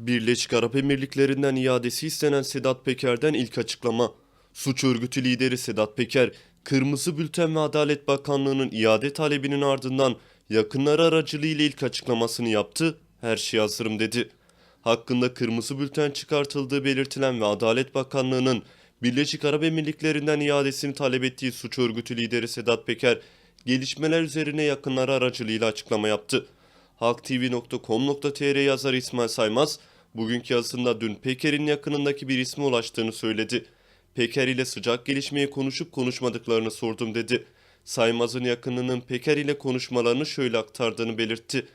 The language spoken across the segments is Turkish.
Birleşik Arap Emirlikleri'nden iadesi istenen Sedat Peker'den ilk açıklama. Suç örgütü lideri Sedat Peker, Kırmızı Bülten ve Adalet Bakanlığı'nın iade talebinin ardından yakınları aracılığıyla ilk açıklamasını yaptı, her şey hazırım dedi. Hakkında kırmızı bülten çıkartıldığı belirtilen ve Adalet Bakanlığı'nın Birleşik Arap Emirlikleri'nden iadesini talep ettiği suç örgütü lideri Sedat Peker, gelişmeler üzerine yakınları aracılığıyla açıklama yaptı. halktv.com.tr yazarı İsmail Saymaz, bugünkü yazısında dün Peker'in yakınındaki bir isme ulaştığını söyledi. Peker ile sıcak gelişmeyi konuşup konuşmadıklarını sordum dedi. Saymaz'ın yakınının Peker ile konuşmalarını şöyle aktardığını belirtti.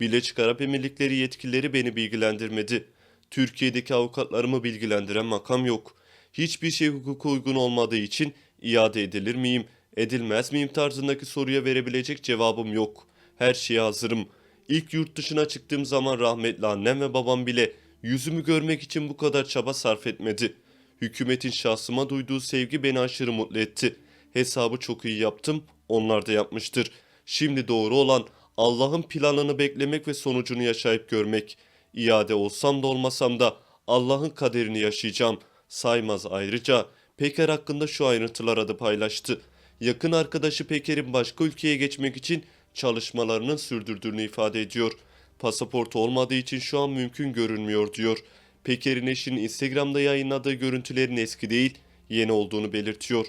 Birleşik Arap Emirlikleri yetkilileri beni bilgilendirmedi. Türkiye'deki avukatlarımı bilgilendiren makam yok. Hiçbir şey hukuka uygun olmadığı için iade edilir miyim, edilmez miyim tarzındaki soruya verebilecek cevabım yok. Her şeye hazırım. İlk yurt dışına çıktığım zaman rahmetli annem ve babam bile yüzümü görmek için bu kadar çaba sarf etmedi. Hükümetin şahsıma duyduğu sevgi beni aşırı mutlu etti. Hesabı çok iyi yaptım, onlar da yapmıştır. Şimdi doğru olan Allah'ın planını beklemek ve sonucunu yaşayıp görmek. İade olsam da olmasam da Allah'ın kaderini yaşayacağım. Saymaz ayrıca Peker hakkında şu ayrıntılar adı paylaştı. Yakın arkadaşı Peker'in başka ülkeye geçmek için çalışmalarının sürdürdüğünü ifade ediyor. Pasaportu olmadığı için şu an mümkün görünmüyor diyor. Peker'in eşinin Instagram'da yayınladığı görüntülerin eski değil, yeni olduğunu belirtiyor.